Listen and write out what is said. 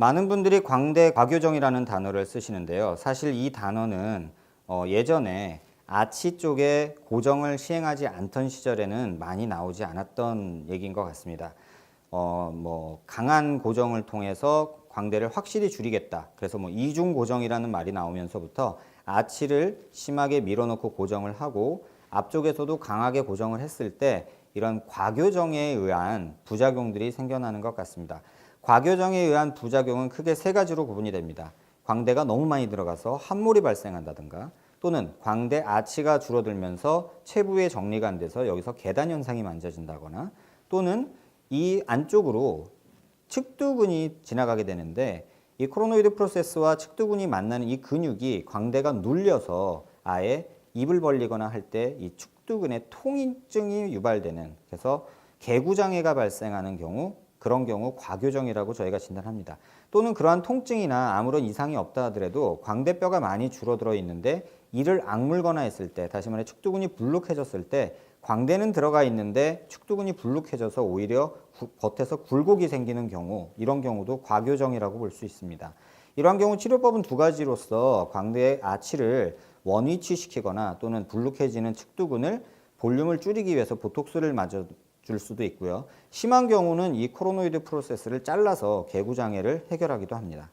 많은 분들이 광대 과교정이라는 단어를 쓰시는데요. 사실 이 단어는 어, 예전에 아치 쪽에 고정을 시행하지 않던 시절에는 많이 나오지 않았던 얘기인 것 같습니다. 어, 뭐 강한 고정을 통해서 광대를 확실히 줄이겠다. 그래서 뭐 이중 고정이라는 말이 나오면서부터 아치를 심하게 밀어넣고 고정을 하고 앞쪽에서도 강하게 고정을 했을 때 이런 과교정에 의한 부작용들이 생겨나는 것 같습니다. 과교정에 의한 부작용은 크게 세 가지로 구분이 됩니다. 광대가 너무 많이 들어가서 함몰이 발생한다든가 또는 광대 아치가 줄어들면서 체부의 정리가 안 돼서 여기서 계단 현상이 만져진다거나 또는 이 안쪽으로 측두근이 지나가게 되는데 이 코로노이드 프로세스와 측두근이 만나는 이 근육이 광대가 눌려서 아예 입을 벌리거나 할 때 이 측두근의 통증이 유발되는 그래서 개구장애가 발생하는 경우 그런 경우 과교정이라고 저희가 진단합니다. 또는 그러한 통증이나 아무런 이상이 없다 하더라도 광대뼈가 많이 줄어들어 있는데 이를 악물거나 했을 때 다시 말해 측두근이 불룩해졌을 때 광대는 들어가 있는데 축두근이 불룩해져서 오히려 구- 겉에서 굴곡이 생기는 경우 이런 경우도 과교정이라고 볼 수 있습니다. 이러한 경우 치료법은 두 가지로서 광대의 아치를 원위치시키거나 또는 불룩해지는 측두근을 볼륨을 줄이기 위해서 보톡스를 맞아 줄 수도 있고요. 심한 경우는 이 코로노이드 프로세스를 잘라서 개구 장애를 해결하기도 합니다.